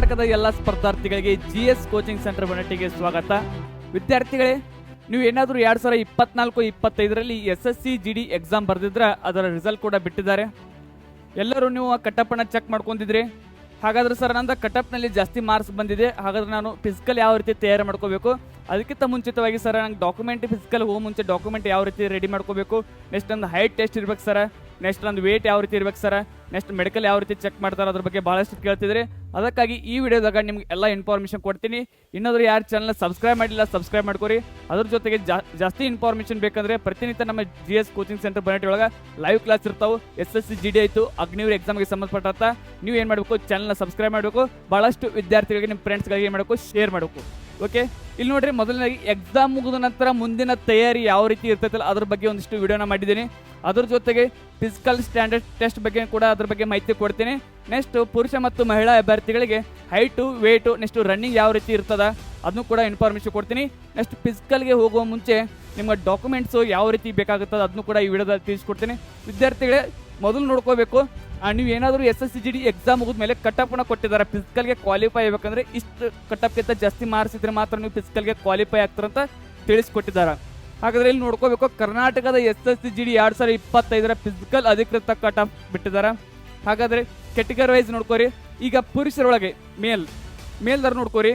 ಕರ್ನಾಟಕದ ಎಲ್ಲ ಸ್ಪರ್ಧಾರ್ಥಿಗಳಿಗೆ ಜಿ ಎಸ್ ಕೋಚಿಂಗ್ ಸೆಂಟರ್ ಬನಟ್ಟಿಗೆ ಸ್ವಾಗತ. ವಿದ್ಯಾರ್ಥಿಗಳೇ, ನೀವು ಏನಾದರೂ ಎರಡು ಸಾವಿರ ಇಪ್ಪತ್ನಾಲ್ಕು, ಇಪ್ಪತ್ತೈದರಲ್ಲಿ S S C G D exam ಬರೆದಿದ್ರೆ ಅದರ ರಿಸಲ್ಟ್ ಕೂಡ ಬಿಟ್ಟಿದ್ದಾರೆ. ಎಲ್ಲರೂ ನೀವು ಆ ಕಟಪ್ಪನ್ನು ಚೆಕ್ ಮಾಡ್ಕೊಂಡಿದ್ರಿ. ಹಾಗಾದ್ರೆ ಸರ್, ನಂದು ಕಟಪ್ನಲ್ಲಿ ಜಾಸ್ತಿ ಮಾರ್ಕ್ಸ್ ಬಂದಿದೆ. ಹಾಗಾದ್ರೆ ನಾನು ಫಿಸಿಕಲ್ ಯಾವ ರೀತಿ ತಯಾರು ಮಾಡ್ಕೋಬೇಕು? ಅದಕ್ಕಿಂತ ಮುಂಚಿತವಾಗಿ ಸರ್, ನಂಗೆ ಡಾಕ್ಯುಮೆಂಟ್ ಫಿಸಿಕಲ್ ಹೋಗೋ ಮುಂಚೆ ಡಾಕ್ಯುಮೆಂಟ್ ಯಾವ ರೀತಿ ರೆಡಿ ಮಾಡ್ಕೋಬೇಕು? ನೆಕ್ಸ್ಟ್ ನಂದು ಹೈಟ್ ಟೆಸ್ಟ್ ಇರ್ಬೇಕು ಸರ್. ನೆಕ್ಸ್ಟ್ ಒಂದು ವೇಟ್ ಯಾವ ರೀತಿ ಇರ್ಬೇಕು ಸರ್ ನೆಕ್ಸ್ಟ್ ಮೆಡಿಕಲ್ ಯಾವ ರೀತಿ ಚೆಕ್ ಮಾಡ್ತಾರೆ ಅದ್ರ ಬಗ್ಗೆ ಭಾಳಷ್ಟು ಕೇಳ್ತಿದ್ರಿ. ಅದಕ್ಕಾಗಿ ಈ ವಿಡಿಯೋದಾಗ ನಿಮ್ಗೆ ಎಲ್ಲ ಇನ್ಫಾರ್ಮೇಷನ್ ಕೊಡ್ತೀನಿ. ಇನ್ನೊಂದ್ರೆ ಯಾರು ಚಾನಲ್ ಸಬ್ಸ್ಕ್ರೈಬ್ ಮಾಡಿಲ್ಲ ಸಬ್ಸ್ಕ್ರೈಬ್ ಮಾಡ್ಕೊರಿ. ಅದ್ರ ಜೊತೆಗೆ ಜಾಸ್ತಿ ಇನ್ಫಾರ್ಮೇಷನ್ ಬೇಕಂದ್ರೆ ಪ್ರತಿನಿತ್ಯ ನಮ್ಮ G S coaching centre Banahatti ಒಳಗೆ ಲೈವ್ ಕ್ಲಾಸ್ ಇರ್ತಾವೆ. S S C G D ಆಯಿತು ಅಗ್ನಿವೀರ್ ಎಕ್ಸಾಮ್ಗೆ ಸಂಬಂಧಪಟ್ಟಂತ ನೀವು ಏನು ಮಾಡಬೇಕು? ಚಾನಲ್ನ ಸಬ್ಸ್ಕ್ರೈಬ್ ಮಾಡಬೇಕು. ಭಾಳಷ್ಟು ವಿದ್ಯಾರ್ಥಿಗಳಿಗೆ, ನಿಮ್ಮ ಫ್ರೆಂಡ್ಸ್ಗಳಿಗೆ ಏನು ಮಾಡಬೇಕು? ಶೇರ್ ಮಾಡಬೇಕು. ಓಕೆ ಇಲ್ಲಿ ನೋಡ್ರಿ ಮೊದಲನೇ ಎಕ್ಸಾಮ್ ಮುಗಿದ ನಂತರ ಮುಂದಿನ ತಯಾರಿ ಯಾವ ರೀತಿ ಇರ್ತೈತಲ್ಲ ಅದ್ರ ಬಗ್ಗೆ ಒಂದಿಷ್ಟು ವಿಡಿಯೋನ ಮಾಡಿದ್ದೀನಿ. ಅದ್ರ ಜೊತೆಗೆ ಫಿಸಿಕಲ್ ಸ್ಟ್ಯಾಂಡರ್ಡ್ ಟೆಸ್ಟ್ ಬಗ್ಗೆ ಕೂಡ ಅದ್ರ ಬಗ್ಗೆ ಮಾಹಿತಿ ಕೊಡ್ತೀನಿ. ನೆಕ್ಸ್ಟ್ ಪುರುಷ ಮತ್ತು ಮಹಿಳಾ ಅಭ್ಯರ್ಥಿಗಳಿಗೆ ಹೈಟು ವೇಟು ನೆಕ್ಸ್ಟ್ ರನ್ನಿಂಗ್ ಯಾವ ರೀತಿ ಇರ್ತದ ಅದನ್ನು ಕೂಡ ಇನ್ಫಾರ್ಮೇಷನ್ ಕೊಡ್ತೀನಿ. ನೆಕ್ಸ್ಟ್ ಫಿಸಿಕಲ್ಗೆ ಹೋಗುವ ಮುಂಚೆ ನಿಮ್ಮ ಡಾಕ್ಯುಮೆಂಟ್ಸು ಯಾವ ರೀತಿ ಬೇಕಾಗುತ್ತದೆ ಅದನ್ನು ಕೂಡ ಈ ವಿಡಿಯೋದಲ್ಲಿ ತಿಳಿಸ್ಕೊಡ್ತೀನಿ. ವಿದ್ಯಾರ್ಥಿಗಳೇ, ಮೊದಲು ನೋಡ್ಕೋಬೇಕು ನೀವು ಏನಾದರೂ S S C G D exam ಮುಗಿದ್ಮೇಲೆ ಕಟ್ಟಪ್ನ ಕೊಟ್ಟಿದ್ದಾರೆ ಫಿಸಿಕಲ್ಗೆ ಕ್ವಾಲಿಫೈ ಆಗಬೇಕಂದ್ರೆ ಇಷ್ಟು ಕಟ್ಟಪ್ಗಿಂತ ಜಾಸ್ತಿ ಮಾರ್ಕ್ಸ್ ಇದ್ರೆ ಮಾತ್ರ ನೀವು ಫಿಸಿಕಲ್ಗೆ ಕ್ವಾಲಿಫೈ ಆಗ್ತಾರಂತ ತಿಳಿಸ್ಕೊಟ್ಟಿದ್ದಾರೆ ಹಾಗಾದ್ರೆ ಇಲ್ಲಿ ನೋಡ್ಕೋಬೇಕು, ಕರ್ನಾಟಕದ S S C G D ಎರಡು ಸಾವಿರ ಇಪ್ಪತ್ತೈದರ ಫಿಸಿಕಲ್ ಅಧಿಕೃತ ಕಟ್ ಆಫ್ ಬಿಟ್ಟಿದ್ದಾರೆ ಹಾಗಾದ್ರೆ ಕೆಟಗರಿ ವೈಸ್ ನೋಡ್ಕೋರಿ. ಈಗ ಪುರುಷರೊಳಗೆ ಮೇಲ್ ಮೇಲ್ದಾರ ನೋಡ್ಕೋರಿ.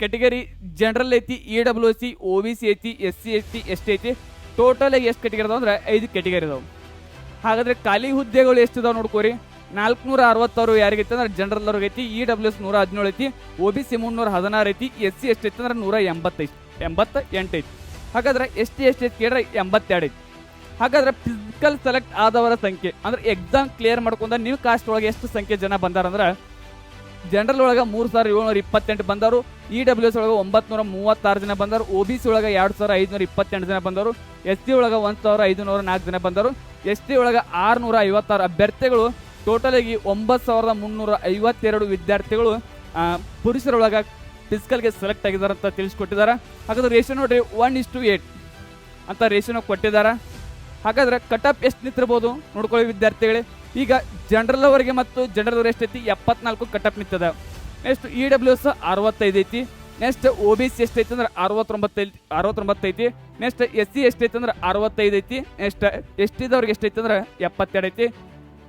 ಕೆಟಗರಿ ಜನರಲ್ ಐತಿ E W C O B C ಐತಿ S C S T S T ಐತಿ ಟೋಟಲ್ ಎಷ್ಟು ಕೆಟಗರಿ ಅದಾವ ಅಂದ್ರೆ ಐದು ಕೆಟಗರಿ ಅದಾವ. ಹಾಗಾದ್ರೆ ಖಾಲಿ ಹುದ್ದೆಗಳು ಎಷ್ಟಿದಾವೆ ನೋಡ್ಕೋರಿ ನಾಲ್ಕುನೂರ ಅರವತ್ತಾರು ಯಾರಿಗೈತೆ ಅಂದ್ರೆ ಜನರಲ್ ಅವ್ರಿಗೆ ಐತಿ ಇ ಡಬ್ಲ್ಯೂ ಎಸ್ ನೂರ ಹದಿನೇಳು ಐತಿ ಒ ಬಿ ಸಿ ಮುನ್ನೂರ ಹದಿನಾರು ಐತಿ ಎಸ್ ಸಿ ಎಷ್ಟು ಐತಿ ಅಂದ್ರೆ ನೂರ ಎಂಬತ್ತೈತಿ ಎಂಬತ್ತ ಎಂಟು ಐತಿ. ಹಾಗಾದ್ರೆ ಎಸ್ ಟಿ ಎಷ್ಟು ಐತಿ ಕೇಳಿದ್ರೆ ಎಂಬತ್ತೆರಡು ಐತಿ. ಹಾಗಾದ್ರೆ ಫಿಸಿಕಲ್ ಸೆಲೆಕ್ಟ್ ಆದವರ ಸಂಖ್ಯೆ, ಅಂದ್ರೆ ಎಕ್ಸಾಮ್ ಕ್ಲಿಯರ್ ಮಾಡ್ಕೊಂಡ ನೀವು ಕಾಸ್ಟ್ ಒಳಗೆ ಎಷ್ಟು ಸಂಖ್ಯೆ ಜನ ಬಂದಾರಂದ್ರೆ ಜನರಲ್ ಒಳಗೆ ಮೂರು ಸಾವಿರದ ಏಳ್ನೂರ ಇಪ್ಪತ್ತೆಂಟು ಬಂದರು ಇ ಡಬ್ಲ್ಯೂ ಎಸ್ ಒಳಗೆ ಒಂಬತ್ತು ಮೂವತ್ತಾರು ಜನ ಬಂದರು ಒ ಬಿ ಸಿ ಒಳಗೆ ಎರಡು ಸಾವಿರ ಐದುನೂರ ಇಪ್ಪತ್ತೆಂಟು ಜನ ಬಂದರು ಎಸ್ ಸಿ ಒಳಗೆ ಒಂದು ಸಾವಿರ ಐದುನೂರ ನಾಲ್ಕು ಜನ ಬಂದರು ಎಸ್ ಟಿ ಒಳಗೆ ಆರುನೂರ ಐವತ್ತಾರು ಅಭ್ಯರ್ಥಿಗಳು, ಟೋಟಲಾಗಿ ಒಂಬತ್ತು ಸಾವಿರದ ಮುನ್ನೂರ ಐವತ್ತೆರಡು ವಿದ್ಯಾರ್ಥಿಗಳು ಪುರುಷರೊಳಗೆ ಫಿಸಿಕಲ್ಗೆ ಸೆಲೆಕ್ಟ್ ಆಗಿದ್ದಾರೆ ಅಂತ ತಿಳಿಸ್ಕೊಟ್ಟಿದ್ದಾರೆ. ಹಾಗಾದ್ರೆ ರೇಷನ್ ನೋಡ್ರಿ ಒನ್ ಇಸ್ ಟು ಏಟ್ ಅಂತ ರೇಷನ್ ಕೊಟ್ಟಿದ್ದಾರೆ. ಹಾಗಾದ್ರೆ ಕಟಪ್ ಎಷ್ಟು ನಿಂತಿರ್ಬೋದು? ನೋಡ್ಕೊಳ್ಳಿ ವಿದ್ಯಾರ್ಥಿಗಳೇ. ಈಗ ಜನರಲ್ ಅವರಿಗೆ ಮತ್ತು ಜನರಲ್ ಎಷ್ಟೈತಿ ಎಪ್ಪತ್ನಾಲ್ಕು ಕಟಪ್ ನಿಂತದ. ನೆಕ್ಸ್ಟ್ ಇ ಡಬ್ಲ್ಯೂ ಎಸ್ ಅರವತ್ತೈದು ಐತಿ. ನೆಕ್ಸ್ಟ್ ಓ ಬಿ ಸಿ ಎಷ್ಟೈತಿ ಅಂದ್ರೆ ಅರವತ್ತೊಂಬತ್ತೈತಿ ಅರವತ್ತೊಂಬತ್ತೈತಿ ನೆಕ್ಸ್ಟ್ ಎಸ್ ಸಿ ಎಷ್ಟೈತಿ ಅಂದ್ರೆ ಅರವತ್ತೈದು ಐತಿ. ನೆಕ್ಸ್ಟ್ ಎಸ್ ಟಿದವ್ರಿಗೆ ಎಷ್ಟೈತಿ ಅಂದ್ರೆ ಎಪ್ಪತ್ತೆರಡು ಐತಿ.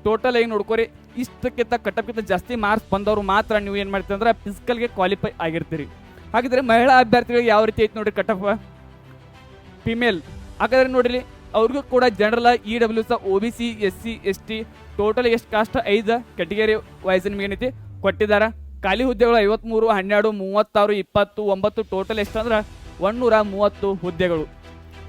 ಟೋಟಲ್ ಆಗಿ ನೋಡ್ಕೊರಿ, ಇಷ್ಟಕ್ಕಿಂತ ಕಟ್ಟಪ್ಪಿಂತ ಜಾಸ್ತಿ ಮಾರ್ಕ್ಸ್ ಬಂದವರು ಮಾತ್ರ ನೀವು ಏನು ಮಾಡ್ತೀರಿ ಅಂದ್ರೆ ಫಿಸಿಕಲ್ಗೆ ಕ್ವಾಲಿಫೈ ಆಗಿರ್ತೀರಿ. ಹಾಗಿದ್ರೆ ಮಹಿಳಾ ಅಭ್ಯರ್ಥಿಗಳಿಗೆ ಯಾವ ರೀತಿ ಐತಿ ನೋಡ್ರಿ ಕಟಪ್ ಫಿಮೇಲ್ ಹಾಗಾದ್ರೆ ನೋಡಿರಿ, ಅವ್ರಿಗೂ ಕೂಡ general E W S O B C S C S T total ಎಷ್ಟು ಕಾಸ್ಟ್ ಐದು? ಕೆಟಗರಿ ವೈಸ್ ನಿಮಗೇನೈತಿ ಕೊಟ್ಟಿದ್ದಾರೆ? ಖಾಲಿ ಹುದ್ದೆಗಳು ಐವತ್ಮೂರು, ಹನ್ನೆರಡು, ಮೂವತ್ತಾರು, ಇಪ್ಪತ್ತು, ಒಂಬತ್ತು ಟೋಟಲ್ ಎಷ್ಟು ಅಂದ್ರೆ ಒನ್ನೂರ ಮೂವತ್ತು ಹುದ್ದೆಗಳು.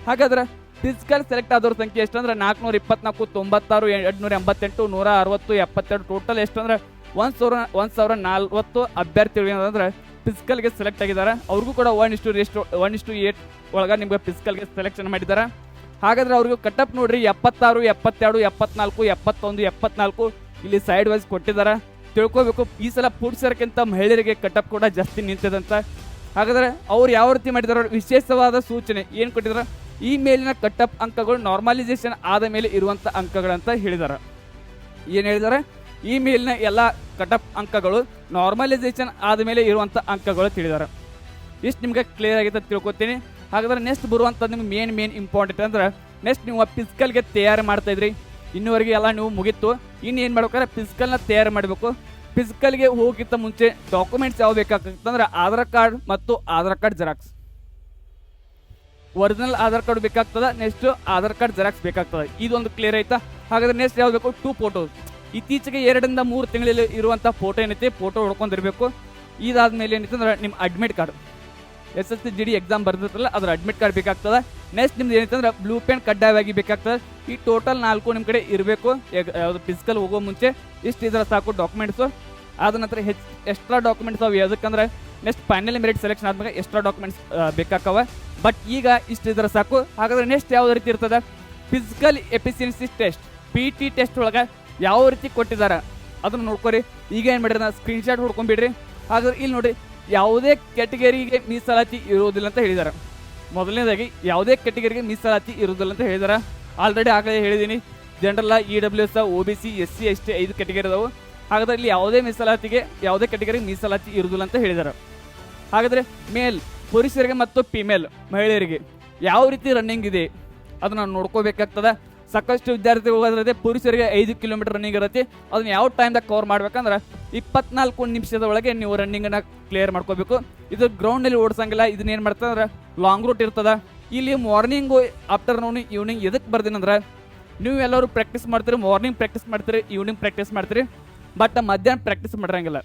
ಹಾಗಾದ್ರೆ ಫಿಸಿಕಲ್ ಸೆಲೆಕ್ಟ್ ಆದವ್ರ ಸಂಖ್ಯೆ ಎಷ್ಟು ಅಂದ್ರೆ ನಾಲ್ಕುನೂರ ಇಪ್ಪತ್ನಾಲ್ಕು, ತೊಂಬತ್ತಾರು, ಎಂಟುನೂರ ಎಂಬತ್ತೆಂಟು, ನೂರ ಅರವತ್ತು, ಎಪ್ಪತ್ತೆರಡು ಟೋಟಲ್ ಎಷ್ಟು ಅಂದ್ರೆ ಒಂದು ಸಾವಿರ ಒಂದು ಸಾವಿರ ನಲ್ವತ್ತು ಅಭ್ಯರ್ಥಿಗಳು ಏನಂದ್ರೆ ಫಿಸಿಕಲ್ಗೆ ಸೆಲೆಕ್ಟ್ ಆಗಿದ್ದಾರೆ. ಅವ್ರಿಗೂ ಕೂಡ ಒನ್ ಇಷ್ಟು ಎಷ್ಟು ಒನ್ ಇಷ್ಟು ಏಟ್ ಒಳಗೆ ನಿಮ್ಗೆ ಫಿಸಿಕಲ್ಗೆ ಸೆಲೆಕ್ಷನ್ ಮಾಡಿದ್ದಾರೆ. ಹಾಗಾದ್ರೆ ಅವ್ರಿಗೂ ಕಟಪ್ ನೋಡ್ರಿ, ಎಪ್ಪತ್ತಾರು, ಎಪ್ಪತ್ತೆರಡು, ಎಪ್ಪತ್ನಾಲ್ಕು, ಎಪ್ಪತ್ತೊಂದು, ಎಪ್ಪತ್ನಾಲ್ಕು ಇಲ್ಲಿ ಸೈಡ್ ವೈಸ್ ಕೊಟ್ಟಿದ್ದಾರೆ. ತಿಳ್ಕೊಬೇಕು. ಈ ಸಲ ಪುರುಷರಕ್ಕಿಂತ ಮಹಿಳೆಯರಿಗೆ ಕಟ್ಟಪ್ ಕೂಡ ಜಾಸ್ತಿ ನಿಂತಿದಂತ. ಹಾಗಾದ್ರೆ ಅವ್ರು ಯಾವ ರೀತಿ ಮಾಡಿದಾರೆ ವಿಶೇಷವಾದ ಸೂಚನೆ. ಏನು ಕೊಟ್ಟಿದ್ದಾರೆ ಈ ಮೇಲಿನ ಕಟ್ಟಪ್ ಅಂಕಗಳು ನಾರ್ಮಲೈಸೇಷನ್ ಆದ ಮೇಲೆ ಇರುವಂಥ ಅಂಕಗಳಂತ ಹೇಳಿದ್ದಾರೆ ಏನು ಹೇಳಿದ್ದಾರೆ ಈ ಮೇಲಿನ ಎಲ್ಲ ಕಟಪ್ ಅಂಕಗಳು ನಾರ್ಮಲೈಸೇಷನ್ ಆದ ಮೇಲೆ ಇರುವಂಥ ಅಂಕಗಳು ತಿಳಿದಾರೆ. ಇಷ್ಟು ನಿಮಗೆ ಕ್ಲಿಯರ್ ಆಗಿದೆ ತಿಳ್ಕೊತೀನಿ. ಹಾಗಾದ್ರೆ ನೆಕ್ಸ್ಟ್ ಬರುವಂಥದ್ದು ನಿಮ್ಗೆ ಮೇನ್ ಮೇನ್ ಇಂಪಾರ್ಟೆಂಟ್ ಅಂದ್ರೆ ನೆಕ್ಸ್ಟ್ ನೀವು ಫಿಸಿಕಲ್ಗೆ ತಯಾರು ಮಾಡ್ತಾ ಇದ್ರಿ. ಇನ್ನುವರೆಗೆ ಎಲ್ಲ ನೀವು ಮುಗೀತು. ಇನ್ನು ಏನು ಮಾಡ್ಬೇಕಾದ್ರೆ ಫಿಸಿಕಲ್ನ ತಯಾರು ಮಾಡಬೇಕು. ಫಿಸಿಕಲ್ಗೆ ಹೋಗಿಂತ ಮುಂಚೆ ಡಾಕ್ಯುಮೆಂಟ್ಸ್ ಯಾವ ಬೇಕಾಗ್ತಂದ್ರೆ ಆಧಾರ್ ಕಾರ್ಡ್ ಮತ್ತು Aadhaar card xerox. Original Aadhaar card ಬೇಕಾಗ್ತದೆ ನೆಕ್ಸ್ಟ್ ಆಧಾರ್ ಕಾರ್ಡ್ ಜೆರಾಕ್ಸ್ ಬೇಕಾಗ್ತದೆ. ಇದೊಂದು ಕ್ಲಿಯರ್ ಆಯ್ತಾ? ಹಾಗಾದ್ರೆ ನೆಕ್ಸ್ಟ್ ಯಾವ್ದು ಬೇಕು? ಟೂ ಫೋಟೋಸ್ ಇತ್ತೀಚೆಗೆ ಎರಡರಿಂದ ಮೂರು ತಿಂಗಳಲ್ಲಿ ಇರುವಂಥ ಫೋಟೋ ಏನೈತಿ? ಫೋಟೋ ಹೊಡ್ಕೊಂಡಿರಬೇಕು. ಇದಾದ ಮೇಲೆ ಏನೈತೆ ಅಂದ್ರೆ ನಿಮ್ಮ admit card S S C G D exam ಬರ್ದಿರ್ತಲ್ಲ ಅದ್ರ ಅಡ್ಮಿಟ್ ಕಾರ್ಡ್ ಬೇಕಾಗ್ತದೆ. ನೆಕ್ಸ್ಟ್ ನಿಮ್ದು ಏನಂತಂದ್ರೆ ಬ್ಲೂ ಪೆನ್ ಕಡ್ಡಾಯವಾಗಿ ಬೇಕಾಗ್ತದೆ. ಈ ಟೋಟಲ್ ನಾಲ್ಕು ನಿಮ್ಮ ಕಡೆ ಇರಬೇಕು. ಯಾವುದು ಫಿಸಿಕಲ್ ಹೋಗೋ ಮುಂಚೆ ಇಷ್ಟು ಇದರ ಸಾಕು ಡಾಕ್ಯುಮೆಂಟ್ಸು ಆದ ನಂತರ ಹೆಚ್ಚು ಎಕ್ಸ್ಟ್ರಾ ಡಾಕ್ಯುಮೆಂಟ್ಸ್ ಅವು ಯಾವುದಕ್ಕಂದ್ರೆ ನೆಕ್ಸ್ಟ್ ಫೈನಲ್ ಮೆರಿಟ್ ಸೆಲೆಕ್ಷನ್ ಆದ್ಮೇಲೆ ಎಕ್ಸ್ಟ್ರಾ ಡಾಕ್ಯುಮೆಂಟ್ಸ್ ಬೇಕಾಕವ. ಬಟ್ ಈಗ ಇಷ್ಟು ಇದರ ಸಾಕು. ಹಾಗಾದ್ರೆ ನೆಕ್ಸ್ಟ್ ಯಾವ ರೀತಿ ಇರ್ತದೆ? Physical efficiency test P T test ಒಳಗೆ ಯಾವ ರೀತಿ ಕೊಟ್ಟಿದ್ದಾರೆ ಅದನ್ನು ನೋಡ್ಕೊರಿ. ಈಗ ಏನು ಮಾಡಿರಿ ನಾ ಸ್ಕ್ರೀನ್ಶಾಟ್ ಹೊಡ್ಕೊಂಡ್ಬಿಡ್ರಿ ಹಾಗಾದ್ರೆ ಇಲ್ಲಿ ನೋಡಿ, ಯಾವುದೇ ಕ್ಯಾಟಗರಿಗೆ ಮೀಸಲಾತಿ ಇರೋದಿಲ್ಲ ಅಂತ ಹೇಳಿದ್ದಾರೆ ಮೊದಲನೇದಾಗಿ ಯಾವುದೇ ಕೆಟಗರಿಗೆ ಮೀಸಲಾತಿ ಇರುವುದಿಲ್ಲ ಅಂತ ಹೇಳಿದಾರೆ. ಆಲ್ರೆಡಿ ಆಗಲೇ ಹೇಳಿದ್ದೀನಿ general E W S O B C S C S T ಐದು ಕೆಟಗರಿ ಅದಾವು ಹಾಗಾದ್ರೆ ಇಲ್ಲಿ ಯಾವುದೇ ಮೀಸಲಾತಿಗೆ ಯಾವುದೇ ಕೆಟಗರಿಗೆ ಮೀಸಲಾತಿ ಇರುವುದಿಲ್ಲ ಅಂತ ಹೇಳಿದ್ದಾರೆ ಹಾಗಾದ್ರೆ ಮೇಲ್ ಪುರುಷರಿಗೆ ಮತ್ತು ಫಿಮೇಲ್ ಮಹಿಳೆಯರಿಗೆ ಯಾವ ರೀತಿ ರನ್ನಿಂಗ್ ಇದೆ ಅದನ್ನ ನೋಡ್ಕೋಬೇಕಾಗ್ತದೆ. ಸಾಕಷ್ಟು ವಿದ್ಯಾರ್ಥಿಗಳು ಪುರುಷರಿಗೆ ಐದು ಕಿಲೋಮೀಟರ್ ರನ್ನಿಂಗ್ ಇರುತ್ತೆ. ಅದನ್ನ ಯಾವ ಟೈಮ್ದಾಗ ಕವರ್ ಮಾಡ್ಬೇಕಂದ್ರೆ ಇಪ್ಪತ್ನಾಲ್ಕು ನಿಮಿಷದ ಒಳಗೆ ನೀವು ರನ್ನಿಂಗನ್ನ ಕ್ಲಿಯರ್ ಮಾಡ್ಕೋಬೇಕು. ಇದು ಗ್ರೌಂಡಲ್ಲಿ ಓಡಿಸಂಗಿಲ್ಲ, ಇದನ್ನ ಏನು ಮಾಡ್ತಂದ್ರೆ ಲಾಂಗ್ ರೂಟ್ ಇರ್ತದೆ. ಇಲ್ಲಿ ಮಾರ್ನಿಂಗು ಆಫ್ಟರ್ನೂನ್ ಈವ್ನಿಂಗ್ ಎದಕ್ಕೆ ಬರ್ದಿನಂದ್ರೆ ನೀವು ಎಲ್ಲರೂ ಪ್ರಾಕ್ಟೀಸ್ ಮಾಡ್ತೀರಿ ಮಾರ್ನಿಂಗ್ ಪ್ರಾಕ್ಟೀಸ್ ಮಾಡ್ತೀರಿ ಈವ್ನಿಂಗ್ ಪ್ರಾಕ್ಟೀಸ್ ಮಾಡ್ತೀರಿ ಬಟ್ ಮಧ್ಯಾಹ್ನ ಪ್ರಾಕ್ಟೀಸ್ ಮಾಡಿರಂಗಿಲ್ಲ.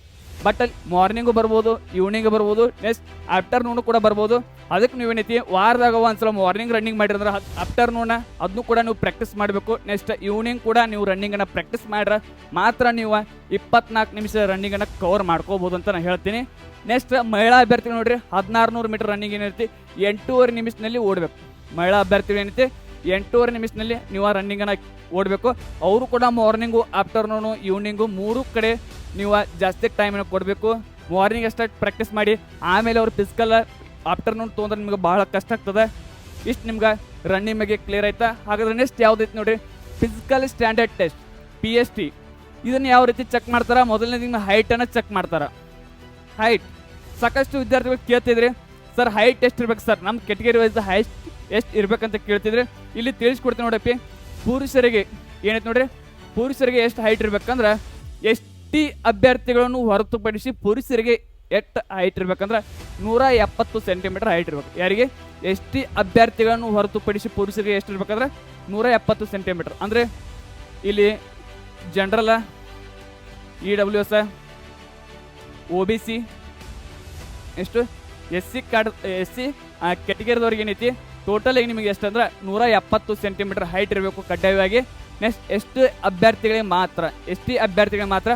ಬಟ್ ಅಲ್ಲಿ ಮಾರ್ನಿಂಗು ಬರ್ಬೋದು ಈವ್ನಿಂಗ್ ಬರ್ಬೋದು ನೆಕ್ಸ್ಟ್ ಆಫ್ಟರ್ನೂನು ಕೂಡ ಬರ್ಬೋದು. ಅದಕ್ಕೆ ನೀವೇನೈತಿ ವಾರದಾಗ ಒಂದ್ಸಲ ಮಾರ್ನಿಂಗ್ ರನ್ನಿಂಗ್ ಮಾಡಿದ್ರೆ ಆಫ್ಟರ್ನೂನ ಅದನ್ನು ಕೂಡ ನೀವು ಪ್ರಾಕ್ಟೀಸ್ ಮಾಡಬೇಕು. ನೆಕ್ಸ್ಟ್ ಈವ್ನಿಂಗ್ ಕೂಡ ನೀವು ರನ್ನಿಂಗನ್ನು ಪ್ರಾಕ್ಟೀಸ್ ಮಾಡ್ರೆ, ಮಾತ್ರ ನೀವು ಇಪ್ಪತ್ನಾಲ್ಕು ನಿಮಿಷ ರನ್ನಿಂಗನ್ನು ಕವರ್ ಮಾಡ್ಕೋಬೋದು ಅಂತ ನಾನು ಹೇಳ್ತೀನಿ. ನೆಕ್ಸ್ಟ್ ಮಹಿಳಾ ಅಭ್ಯರ್ಥಿಗಳು ನೋಡ್ರಿ ಹದಿನಾರು ನೂರು ಮೀಟರ್ ರನ್ನಿಂಗ್ ಏನೈತಿ, ಎಂಟೂವರೆ ನಿಮಿಷದಲ್ಲಿ ಓಡಬೇಕು. ಮಹಿಳಾ ಅಭ್ಯರ್ಥಿಗಳು ಏನೈತಿ ಎಂಟೂವರೆ ನಿಮಿಷದಲ್ಲಿ ನೀವು ಆ ರನ್ನಿಂಗನ್ನು ಓಡಬೇಕು. ಅವರು ಕೂಡ ಮಾರ್ನಿಂಗು ಆಫ್ಟರ್ನೂನು ಈವ್ನಿಂಗು ಮೂರು ಕಡೆ ನೀವು ಜಾಸ್ತಿ ಟೈಮನ್ನು ಕೊಡಬೇಕು. ಮಾರ್ನಿಂಗ್ ಅಷ್ಟೇ ಪ್ರಾಕ್ಟೀಸ್ ಮಾಡಿ. ಆಮೇಲೆ ಅವ್ರು ಫಿಸಿಕಲ್ ಆಫ್ಟರ್ನೂನ್ ತೊಗೊಂಡ್ರೆ ನಿಮ್ಗೆ ಭಾಳ ಕಷ್ಟ ಆಗ್ತದೆ. ಇಷ್ಟು ನಿಮ್ಗೆ ರನ್ನಿಂಗ್ ಬಗ್ಗೆ ಕ್ಲಿಯರ್ ಆಯ್ತಾ? ಹಾಗಾದ್ರೆ ನೆಕ್ಸ್ಟ್ ಯಾವ್ದೈತಿ ನೋಡಿ. Physical standard test P S T ಇದನ್ನು ಯಾವ ರೀತಿ ಚೆಕ್ ಮಾಡ್ತಾರೆ? ಮೊದಲನೇ ನಿಮ್ಮ ಹೈಟನ್ನು ಚೆಕ್ ಮಾಡ್ತಾರೆ. ಹೈಟ್ ಸಾಕಷ್ಟು ವಿದ್ಯಾರ್ಥಿಗಳು ಕೇಳ್ತಿದ್ರಿ. ಸರ್ ಹೈಟ್ ಎಷ್ಟು ಇರ್ಬೇಕು ಸರ್ ನಮ್ಮ ಕೆಟಗರಿ ವೈಸ್ ಹೈಸ್ಟ್ ಎಷ್ಟು ಇರ್ಬೇಕಂತ ಕೇಳ್ತಿದ್ರೆ, ಇಲ್ಲಿ ತಿಳಿಸ್ಕೊಡ್ತೀನಿ ನೋಡಪ್ಪಿ. ಪುರುಷರಿಗೆ ಏನೈತೆ ನೋಡ್ರಿ? ಪುರುಷರಿಗೆ ಎಷ್ಟು ಹೈಟ್ ಇರ್ಬೇಕಂದ್ರೆ, ಎಷ್ಟಿ ಅಭ್ಯರ್ಥಿಗಳನ್ನು ಹೊರತುಪಡಿಸಿ ಪುರುಷರಿಗೆ ಎಷ್ಟು ಹೈಟ್ ಇರ್ಬೇಕಂದ್ರೆ, ನೂರ ಎಪ್ಪತ್ತು ಸೆಂಟಿಮೀಟರ್ ಹೈಟ್ ಇರ್ಬೇಕು. ಯಾರಿಗೆ? ಎಷ್ಟಿ ಅಭ್ಯರ್ಥಿಗಳನ್ನು ಹೊರತುಪಡಿಸಿ ಪುರುಷರಿಗೆ ಎಷ್ಟು ಇರ್ಬೇಕಂದ್ರೆ, ನೂರ ಎಪ್ಪತ್ತು ಸೆಂಟಿಮೀಟರ್ ಅಂದರೆ, ಇಲ್ಲಿ general E W S O B C ಎಷ್ಟು? ಎಸ್ ಸಿ ಕಾಡ್, ಎಸ್ ಸಿ ಕೆಟಗರಿದವ್ರಿಗೆ ಏನೈತಿ? ಟೋಟಲ್ ಆಗಿ ನಿಮಗೆ ಎಷ್ಟು ಅಂದ್ರೆ ನೂರ ಎಪ್ಪತ್ತು ಸೆಂಟಿಮೀಟರ್ ಹೈಟ್ ಇರಬೇಕು ಕಡ್ಡಾಯವಾಗಿ. ನೆಕ್ಸ್ಟ್ ಎಷ್ಟು ಅಭ್ಯರ್ಥಿಗಳಿಗೆ ಮಾತ್ರ, ಎಸ್ ಟಿ ಅಭ್ಯರ್ಥಿಗಳಿಗೆ ಮಾತ್ರ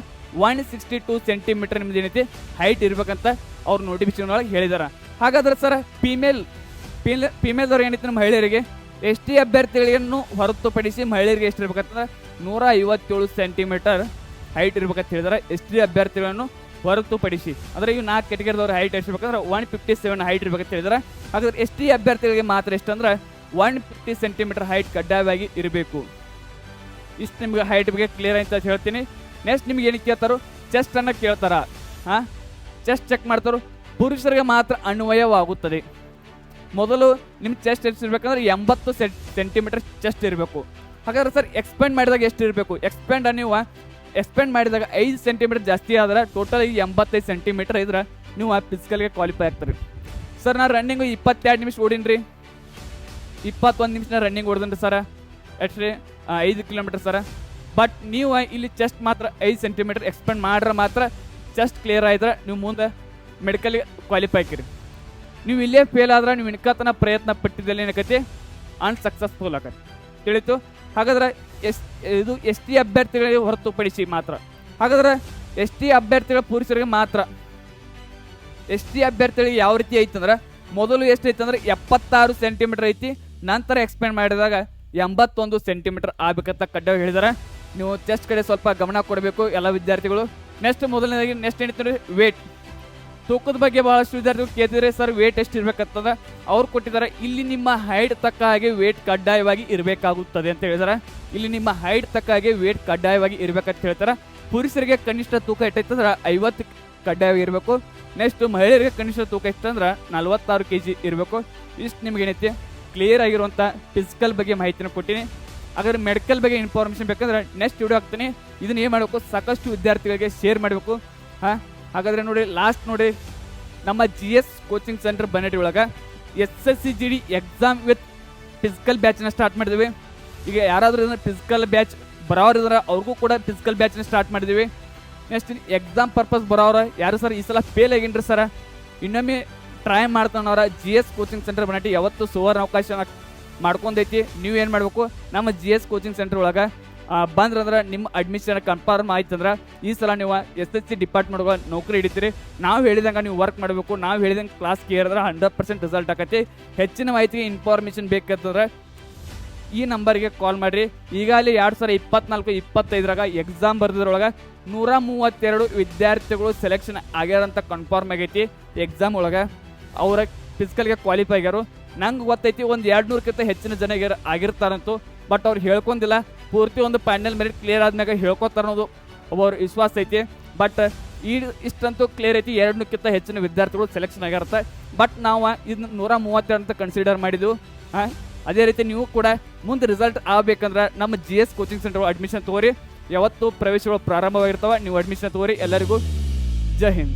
ಒನ್ ಸಿಕ್ಸ್ಟಿ ಟೂ ಸೆಂಟಿಮೀಟರ್ ನಿಮ್ದು ಏನೈತಿ? ಹೈಟ್ ಇರ್ಬೇಕಂತ ಅವ್ರು ನೋಟಿಫಿಕೇಶನ್ ಒಳಗೆ ಹೇಳಿದಾರೆ. ಹಾಗಾದ್ರೆ ಸರ್ ಫಿಮೇಲ್ ಫಿಮೇಲ್ದವ್ರು ಏನೈತಿ ಮಹಿಳೆಯರಿಗೆ? ಎಸ್ ಟಿ ಅಭ್ಯರ್ಥಿಗಳನ್ನು ಹೊರತುಪಡಿಸಿ ಮಹಿಳೆಯರಿಗೆ ಎಷ್ಟು ಇರ್ಬೇಕಂತಂದ್ರೆ ನೂರ ಐವತ್ತೇಳು ಸೆಂಟಿಮೀಟರ್ ಹೈಟ್ ಇರ್ಬೇಕಂತ ಹೇಳಿದಾರೆ. ಎಸ್ ಟಿ ಅಭ್ಯರ್ಥಿಗಳನ್ನು ಹೊರತುಪಡಿಸಿ, ಅಂದರೆ ಇವು ನಾಲ್ಕು ಕೆಟಗರಿದವ್ರು ಹೈಟ್ ಎಷ್ಟಿರ್ಬೇಕಂದ್ರೆ ಒನ್ ಫಿಫ್ಟಿ ಸೆವೆನ್ ಹೈಟ್ ಅಂತ ಹೇಳಿದ್ರೆ. ಹಾಗಾದ್ರೆ ಎಸ್ ಟಿ ಅಭ್ಯರ್ಥಿಗಳಿಗೆ ಮಾತ್ರ ಎಷ್ಟು ಅಂದ್ರೆ ಒನ್ ಫಿಫ್ಟಿ ಸೆಂಟಿಮೀಟರ್ ಹೈಟ್ ಕಡ್ಡಾಯವಾಗಿ ಇರಬೇಕು. ಇಷ್ಟು ನಿಮ್ಗೆ ಹೈಟ್ ಬಗ್ಗೆ ಕ್ಲಿಯರ್ ಅಂತ ಹೇಳ್ತೀನಿ. ನೆಕ್ಸ್ಟ್ ನಿಮ್ಗೆ ಏನಕ್ಕೆ ಕೇಳ್ತಾರೋ ಚೆಸ್ಟ್ ಅನ್ನ ಕೇಳ್ತಾರ. ಹಾ? ಚೆಸ್ಟ್ ಚೆಕ್ ಮಾಡ್ತಾರೋ, ಪುರುಷರಿಗೆ ಮಾತ್ರ ಅನ್ವಯವಾಗುತ್ತದೆ. ಮೊದಲು ನಿಮ್ಮ ಚೆಸ್ಟ್ ಎಷ್ಟು ಇರ್ಬೇಕಂದ್ರೆ ಎಂಬತ್ತು ಸೆಂಟಿಮೀಟರ್ ಚೆಸ್ಟ್ ಇರಬೇಕು. ಹಾಗಾದ್ರೆ ಸರ್ ಎಕ್ಸ್ಪೆಂಡ್ ಮಾಡಿದಾಗ ಎಷ್ಟು ಇರಬೇಕು? ಎಕ್ಸ್ಪೆಂಡ್ ನೀವು ಎಕ್ಸ್ಪೆಂಡ್ ಮಾಡಿದಾಗ ಐದು ಸೆಂಟಿಮೀಟರ್ ಜಾಸ್ತಿ ಆದ್ರೆ ಟೋಟಲ್ ಎಂಬತ್ತೈದು ಸೆಂಟಿಮೀಟರ್ ಇದ್ರೆ ನೀವು ಆ ಫಿಸಿಕಲ್ಗೆ ಕ್ವಾಲಿಫೈ ಆಗ್ತೀರಿ. ಸರ್, ನಾನು ರನ್ನಿಂಗು ಇಪ್ಪತ್ತೆರಡು ನಿಮಿಷ ಓಡಿನ್ರಿ. ಇಪ್ಪತ್ತೊಂದು ನಿಮಿಷ ರನ್ನಿಂಗ್ ಹೊಡೆದ್ರಿ ಸರ. ಎಷ್ಟ್ರಿ ಐದು ಕಿಲೋಮೀಟರ್ ಸರ. ಬಟ್ ನೀವು ಇಲ್ಲಿ ಚೆಸ್ಟ್ ಮಾತ್ರ ಐದು ಸೆಂಟಿಮೀಟರ್ ಎಕ್ಸ್ಪೆಂಡ್ ಮಾಡ್ರೆ ಮಾತ್ರ ಚೆಸ್ಟ್ ಕ್ಲಿಯರ್ ಆಯ್ದ್ರೆ ನೀವು ಮುಂದೆ ಮೆಡಿಕಲ್ಗೆ ಕ್ವಾಲಿಫೈ ಆಕಿರಿ ನೀವು ಇಲ್ಲೇ ಫೇಲ್ ಆದ್ರೆ ನೀವು ಇನ್ಕತನ ಪ್ರಯತ್ನ ಪಟ್ಟಿದ್ದಲ್ಲಿ ಏನಕತಿ ಅನ್ಸಕ್ಸಸ್ಫುಲ್ ಆಗತ್ತೆ. ತಿಳಿತು? ಹಾಗಾದ್ರೆ ಎಸ್, ಇದು ಎಸ್ ಟಿ ಅಭ್ಯರ್ಥಿಗಳಿಗೆ ಹೊರತುಪಡಿಸಿ ಮಾತ್ರ. ಹಾಗಾದ್ರೆ ಎಸ್ ಟಿ ಅಭ್ಯರ್ಥಿಗಳ ಪುರುಷರಿಗೆ ಮಾತ್ರ. ಎಸ್ ಟಿ ಅಭ್ಯರ್ಥಿಗಳಿಗೆ ಯಾವ ರೀತಿ ಐತಂದ್ರೆ, ಮೊದಲು ಎಷ್ಟು ಐತಂದ್ರೆ ಎಪ್ಪತ್ತಾರು ಸೆಂಟಿಮೀಟರ್ ಐತಿ, ನಂತರ ಎಕ್ಸ್ಪ್ಲೇನ್ ಮಾಡಿದಾಗ ಎಂಬತ್ತೊಂದು ಸೆಂಟಿಮೀಟರ್ ಆಗಬೇಕಂತ ಕಡ್ಡಾಯ ಹೇಳಿದಾರೆ ನೀವು ಚೆಸ್ಟ್ ಕಡೆ ಸ್ವಲ್ಪ ಗಮನ ಕೊಡಬೇಕು ಎಲ್ಲ ವಿದ್ಯಾರ್ಥಿಗಳು. ನೆಕ್ಸ್ಟ್ ಮೊದಲನೇದಾಗಿ ನೆಕ್ಸ್ಟ್ ಏನಿತ್ತು ವೇಟ್ ತೂಕದ ಬಗ್ಗೆ ಬಹಳಷ್ಟು ವಿದ್ಯಾರ್ಥಿಗಳು ಕೇಳಿದ್ರೆ, ಸರ್ ವೇಟ್ ಎಷ್ಟು ಇರಬೇಕಂತದ ಅವ್ರು ಕೊಟ್ಟಿದ್ದಾರೆ, ಇಲ್ಲಿ ನಿಮ್ಮ ಹೈಟ್ ತಕ್ಕ ಹಾಗೆ ವೇಟ್ ಕಡ್ಡಾಯವಾಗಿ ಇರಬೇಕಾಗುತ್ತದೆ ಅಂತ ಹೇಳಿದಾರೆ. ಇಲ್ಲಿ ನಿಮ್ಮ ಹೈಟ್ ತಕ್ಕ ಹಾಗೆ ವೇಟ್ ಕಡ್ಡಾಯವಾಗಿ ಇರ್ಬೇಕಂತ ಹೇಳ್ತಾರೆ. ಪುರುಷರಿಗೆ ಕನಿಷ್ಠ ತೂಕ ಎಷ್ಟೈತಂದ್ರೆ ಐವತ್ತು ಕಡ್ಡಾಯವಾಗಿ ಇರಬೇಕು. ನೆಕ್ಸ್ಟ್ ಮಹಿಳೆಯರಿಗೆ ಕನಿಷ್ಠ ತೂಕ ಎಷ್ಟಂದ್ರೆ ನಲವತ್ತಾರು ಕೆ ಜಿ ಇರಬೇಕು. ಇಷ್ಟು ನಿಮ್ಗೆ ಏನೈತಿ ಕ್ಲಿಯರ್ ಆಗಿರುವಂಥ ಫಿಸಿಕಲ್ ಬಗ್ಗೆ ಮಾಹಿತಿನ ಕೊಟ್ಟಿನಿ. ಹಾಗಾದ್ರೆ ಮೆಡಿಕಲ್ ಬಗ್ಗೆ ಇನ್ಫಾರ್ಮೇಷನ್ ಬೇಕಂದ್ರೆ ನೆಕ್ಸ್ಟ್ ವಿಡಿಯೋ ಹಾಕ್ತೀನಿ. ಇದನ್ನ ಏನು ಮಾಡಬೇಕು? ಸಾಕಷ್ಟು ವಿದ್ಯಾರ್ಥಿಗಳಿಗೆ ಶೇರ್ ಮಾಡಬೇಕು. ಹಾಂ? ಹಾಗಾದ್ರೆ ನೋಡಿ ಲಾಸ್ಟ್ ನೋಡಿ, ನಮ್ಮ ಜಿ ಎಸ್ ಕೋಚಿಂಗ್ ಸೆಂಟರ್ ಬನ್ನಡಿ ಒಳಗೆ S S C G D exam with physical ಬ್ಯಾಚ್ನ start ಮಾಡಿದ್ವಿ. ಈಗ ಯಾರಾದರೂ ಫಿಸಿಕಲ್ ಬ್ಯಾಚ್ ಬರೋರು ಇದ್ರೆ ಅವ್ರಿಗೂ ಕೂಡ ಫಿಸಿಕಲ್ ಬ್ಯಾಚ್ನ ಸ್ಟಾರ್ಟ್ ಮಾಡಿದ್ವಿ. ನೆಕ್ಸ್ಟ್ ಎಕ್ಸಾಮ್ ಪರ್ಪಸ್ ಬರೋರು ಯಾರು ಸರ್ ಈ ಸಲ ಫೇಲ್ ಆಗಿನ್ರಿ ಸರ್ ಇನ್ನೊಮ್ಮೆ try ಮಾಡ್ತಾನವ್ರ G S coaching centre Banahatti ಯಾವತ್ತು ಸುವರ್ಣ ಅವಕಾಶ ಮಾಡ್ಕೊಂಡೈತಿ. ನೀವು ಏನು ಮಾಡಬೇಕು? ನಮ್ಮ ಜಿ ಎಸ್ ಕೋಚಿಂಗ್ ಸೆಂಟರ್ ಒಳಗೆ ಬಂದ್ರಂದ್ರೆ ನಿಮ್ಮ ಅಡ್ಮಿಷನ್ ಕನ್ಫರ್ಮ್ ಆಯ್ತಂದ್ರೆ ಈ ಸಲ ನೀವು ಎಸ್ ಎಸ್ ಸಿ ಡಿಪಾರ್ಟ್ಮೆಂಟ್ಗೆ ನೌಕರಿ ಹಿಡಿತೀರಿ. ನಾವು ಹೇಳಿದಂಗೆ ನೀವು ವರ್ಕ್ ಮಾಡಬೇಕು. ನಾವು ಹೇಳಿದಂಗೆ ಕ್ಲಾಸ್ ಕೇರಿದ್ರೆ ಹಂಡ್ರೆಡ್ ಪರ್ಸೆಂಟ್ ರಿಸಲ್ಟ್ ಆಕತಿ. ಹೆಚ್ಚಿನ ಮಾಹಿತಿಗೆ ಇನ್ಫಾರ್ಮೇಷನ್ ಬೇಕಂತಂದ್ರೆ ಈ ನಂಬರ್ಗೆ ಕಾಲ್ ಮಾಡಿರಿ. ಈಗಾಗಲೇ ಎರಡು ಸಾವಿರ ಇಪ್ಪತ್ನಾಲ್ಕು, ಇಪ್ಪತ್ತೈದರಾಗ ಎಕ್ಸಾಮ್ ಬರ್ದಿದ್ರೊಳಗೆ ನೂರ ಮೂವತ್ತೆರಡು ವಿದ್ಯಾರ್ಥಿಗಳು ಸೆಲೆಕ್ಷನ್ ಆಗ್ಯಾರಂತ ಕನ್ಫರ್ಮ್ ಆಗೈತಿ ಎಕ್ಸಾಮ್ ಒಳಗೆ. ಅವರ ಫಿಸಿಕಲ್ಗೆ ಕ್ವಾಲಿಫೈ ಆಗ್ಯಾರು. ನಂಗೆ ಗೊತ್ತೈತಿ ಒಂದು ಎರಡು ನೂರಕ್ಕಿಂತ ಹೆಚ್ಚಿನ ಜನ ಆಗಿರ್ತಾರಂತೂ ಬಟ್ ಅವ್ರು ಹೇಳ್ಕೊಂದಿಲ್ಲ ಪೂರ್ತಿ ಒಂದು ಫೈನಲ್ ಮೆರಿಟ್ ಕ್ಲಿಯರ್ ಆದ್ಮ್ಯಾಗ ಹೇಳ್ಕೊತಾರ ಅನ್ನೋದು ಒಬ್ಬರು ವಿಶ್ವಾಸ ಐತಿ. ಬಟ್ ಈ ಇಷ್ಟಂತೂ ಕ್ಲಿಯರ್ ಐತಿ. ಎರಡಕ್ಕಿಂತ ಹೆಚ್ಚಿನ ವಿದ್ಯಾರ್ಥಿಗಳು ಸೆಲೆಕ್ಷನ್ ಆಗಿರುತ್ತೆ. ಬಟ್ ನಾವು ಇದನ್ನ ನೂರ ಮೂವತ್ತೆರಡು ಅಂತ ಕನ್ಸಿಡರ್ ಮಾಡಿದ್ವು. ಅದೇ ರೀತಿ ನೀವು ಕೂಡ ಮುಂದೆ ರಿಸಲ್ಟ್ ಆಗಬೇಕಂದ್ರೆ ನಮ್ಮ G S coaching centre admission ತಗೋರಿ. ಯಾವತ್ತು ಪ್ರವೇಶಗಳು ಪ್ರಾರಂಭವಾಗಿರ್ತಾವೆ. ನೀವು ಅಡ್ಮಿಷನ್ ತಗೋರಿ. ಎಲ್ಲರಿಗೂ ಜೈ ಹಿಂದ್.